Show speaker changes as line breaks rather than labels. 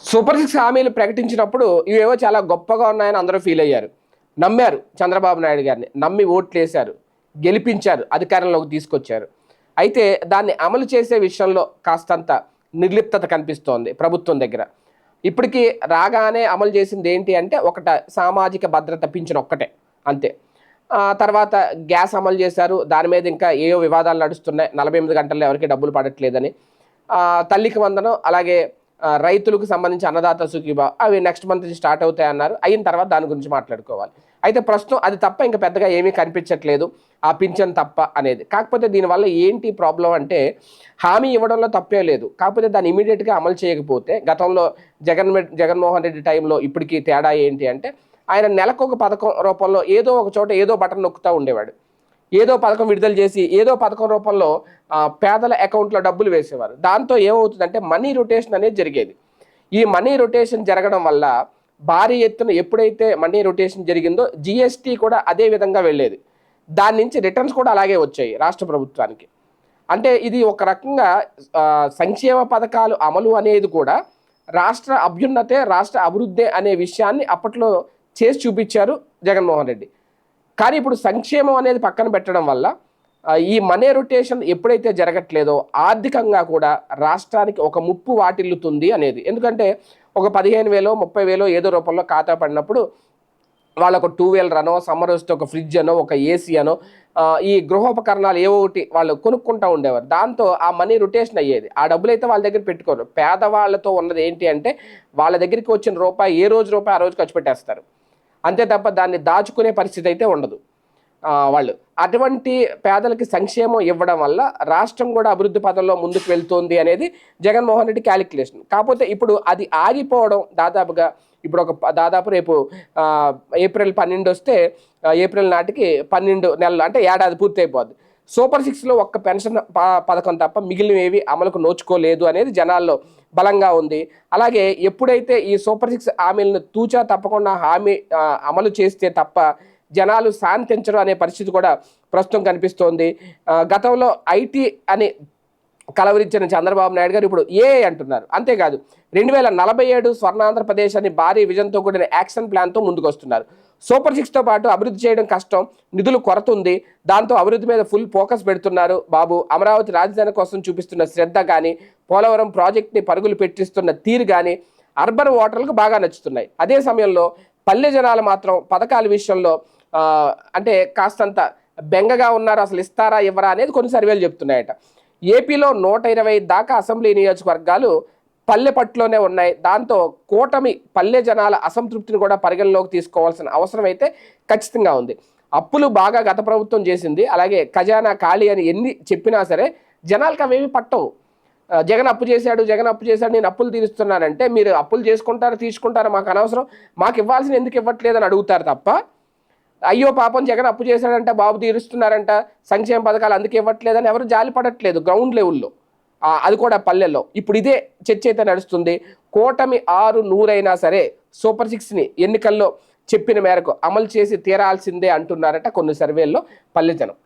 Super six హామీలు ప్రకటించినప్పుడు ఇవేవో చాలా గొప్పగా ఉన్నాయని అందరూ ఫీల్ అయ్యారు. నమ్మారు చంద్రబాబు నాయుడు గారిని. నమ్మి ఓట్లు వేశారు గెలిపించారు. అధికారంలోకి తీసుకొచ్చారు. అయితే దాన్ని అమలు చేసే విషయంలో కాస్తంత నిర్లిప్తత కనిపిస్తోంది ప్రభుత్వం దగ్గర. ఇప్పటికీ రాగానే అమలు చేసింది ఏంటి అంటే ఒకట సామాజిక భద్రత పింఛన్ ఒక్కటే. అంతే. తర్వాత గ్యాస్ అమలు చేశారు. దాని మీద ఇంకా ఏవో వివాదాలు నడుస్తున్నాయి. నలభై ఎనిమిది గంటల్లో ఎవరికి డబ్బులు పడట్లేదని. తల్లికి వందనం అలాగే రైతులకు సంబంధించి అన్నదాత సుఖీబా అవి నెక్స్ట్ మంత్ నుంచి స్టార్ట్ అవుతాయి అన్నారు. అయిన తర్వాత దాని గురించి మాట్లాడుకోవాలి. అయితే ప్రస్తుతం అది తప్ప ఇంకా పెద్దగా ఏమీ కనిపించట్లేదు. ఆ పింఛన్ తప్ప అనేది. కాకపోతే దీనివల్ల ఏంటి ప్రాబ్లం అంటే హామీ ఇవ్వడంలో తప్పే లేదు. కాకపోతే దాన్ని ఇమీడియట్గా అమలు చేయకపోతే గతంలో జగన్ జగన్మోహన్ రెడ్డి టైంలో ఇప్పటికీ తేడా ఏంటి అంటే ఆయన నెలకు ఒక పథకం రూపంలో ఏదో ఒక చోట ఏదో బటన్ నొక్కుతూ ఉండేవాడు. ఏదో పథకం విడుదల చేసి ఏదో పథకం రూపంలో పేదల అకౌంట్లో డబ్బులు వేసేవారు. దాంతో ఏమవుతుందంటే మనీ రొటేషన్ అనేది జరిగేది. ఈ మనీ రొటేషన్ జరగడం వల్ల భారీ ఎత్తున ఎప్పుడైతే మనీ రొటేషన్ జరిగిందో జిఎస్టీ కూడా అదే విధంగా వెళ్ళేది. దాని నుంచి రిటర్న్స్ కూడా అలాగే వచ్చాయి రాష్ట్ర ప్రభుత్వానికి. అంటే ఇది ఒక రకంగా సంక్షేమ పథకాలు అమలు అనేది కూడా రాష్ట్ర అభ్యున్నతే రాష్ట్ర అభివృద్ధి అనే విషయాన్ని అప్పట్లో చేసి చూపించారు జగన్మోహన్ రెడ్డి. కానీ ఇప్పుడు సంక్షేమం అనేది పక్కన పెట్టడం వల్ల ఈ మనీ రొటేషన్ ఎప్పుడైతే జరగట్లేదో ఆర్థికంగా కూడా రాష్ట్రానికి ఒక ముప్పు వాటిల్లుతుంది అనేది. ఎందుకంటే ఒక పదిహేను వేలో ముప్పై వేలో ఏదో రూపంలో ఖాతా పడినప్పుడు వాళ్ళకు టూ వీలర్ అనో సమ్మర్ వస్తే ఒక ఫ్రిడ్జ్ అనో ఒక ఏసీ అనో ఈ గృహోపకరణాలు ఏవో ఒకటి వాళ్ళు కొనుక్కుంటూ ఉండేవారు. దాంతో ఆ మనీ రొటేషన్ అయ్యేది. ఆ డబ్బులు అయితే వాళ్ళ దగ్గర పెట్టుకోరు. పేదవాళ్ళతో ఉన్నది ఏంటి అంటే వాళ్ళ దగ్గరికి వచ్చిన రూపాయి ఏ రోజు రూపాయి ఆ రోజు ఖర్చు పెట్టేస్తారు. అంతే తప్ప దాన్ని దాచుకునే పరిస్థితి అయితే ఉండదు. వాళ్ళు. అటువంటి పేదలకి సంక్షేమం ఇవ్వడం వల్ల రాష్ట్రం కూడా అభివృద్ధి పదంలో ముందుకు వెళ్తోంది అనేది జగన్మోహన్ రెడ్డి క్యాలిక్యులేషన్. కాకపోతే ఇప్పుడు అది ఆగిపోవడం దాదాపుగా ఇప్పుడు ఒక దాదాపు రేపు ఏప్రిల్ పన్నెండు వస్తే ఏప్రిల్ నాటికి పన్నెండు నెలలు అంటే ఏడాది పూర్తి అయిపోద్ది సూపర్ సిక్స్లో ఒక్క పెన్షన్ పథకం తప్ప మిగిలినవి అమలుకు నోచుకోలేదు అనేది జనాల్లో బలంగా ఉంది. అలాగే ఎప్పుడైతే ఈ సూపర్ సిక్స్ హామీలను తూచా తప్పకుండా హామీ అమలు చేస్తే తప్ప జనాలు శాంతించడం అనే పరిస్థితి కూడా ప్రస్తుతం కనిపిస్తోంది. గతంలో ఐటీ అని కలవరించిన చంద్రబాబు నాయుడు గారు ఇప్పుడు ఏ అంటున్నారు? అంతేకాదు రెండు వేల నలభై ఏడు స్వర్ణాంధ్రప్రదేశ్ అని భారీ విజన్తో కూడిన యాక్షన్ ప్లాన్తో ముందుకు వస్తున్నారు సూపర్ సిక్స్తో పాటు అభివృద్ధి చేయడం కష్టం నిధులు కొరత ఉంది దాంతో అభివృద్ధి మీద ఫుల్ ఫోకస్ పెడుతున్నారు బాబు. అమరావతి రాజధాని కోసం చూపిస్తున్న శ్రద్ధ కానీ పోలవరం ప్రాజెక్ట్ని పరుగులు పెట్టిస్తున్న తీరు కానీ అర్బన్ ఓటర్లకు బాగా నచ్చుతున్నాయి. అదే సమయంలో పల్లె జనాలు మాత్రం పథకాల విషయంలో అంటే కాస్తంత బెంగగా ఉన్నారు అసలు ఇస్తారా ఇవ్వరా అనేది కొన్ని సర్వేలు చెప్తున్నాయట. ఏపీలో నూట ఇరవై దాకా అసెంబ్లీ నియోజకవర్గాలు పల్లె పట్టులోనే ఉన్నాయి. దాంతో కూటమి పల్లె జనాల అసంతృప్తిని కూడా పరిగణలోకి తీసుకోవాల్సిన అవసరం అయితే ఖచ్చితంగా ఉంది. అప్పులు బాగా గత ప్రభుత్వం చేసింది. అలాగే ఖజానా ఖాళీ అని ఎన్ని చెప్పినా సరే జనాలకు అవేమి పట్టవు. జగన్ అప్పు చేశాడు జగన్ అప్పు చేశాడు నేను అప్పులు తీరుస్తున్నానంటే మీరు అప్పులు చేసుకుంటారు తీసుకుంటారా మాకు అనవసరం. మాకు ఇవ్వాల్సిన ఎందుకు ఇవ్వట్లేదని అడుగుతారు తప్ప అయ్యో పాపం జగన్ అప్పు చేశాడంట బాబు తీరుస్తున్నారంట సంక్షేమ పథకాలు అందుకే ఇవ్వట్లేదని ఎవరు జాలి పడట్లేదు గ్రౌండ్ లెవెల్లో అది కూడా పల్లెల్లో. ఇప్పుడు ఇదే చర్చ అయితే నడుస్తుంది. కూటమి ఆరు నూరైనా సరే సూపర్ సిక్స్ని ఎన్నికల్లో చెప్పిన మేరకు అమలు చేసి తీరాల్సిందే అంటున్నారట కొన్ని సర్వేల్లో పల్లె జనం.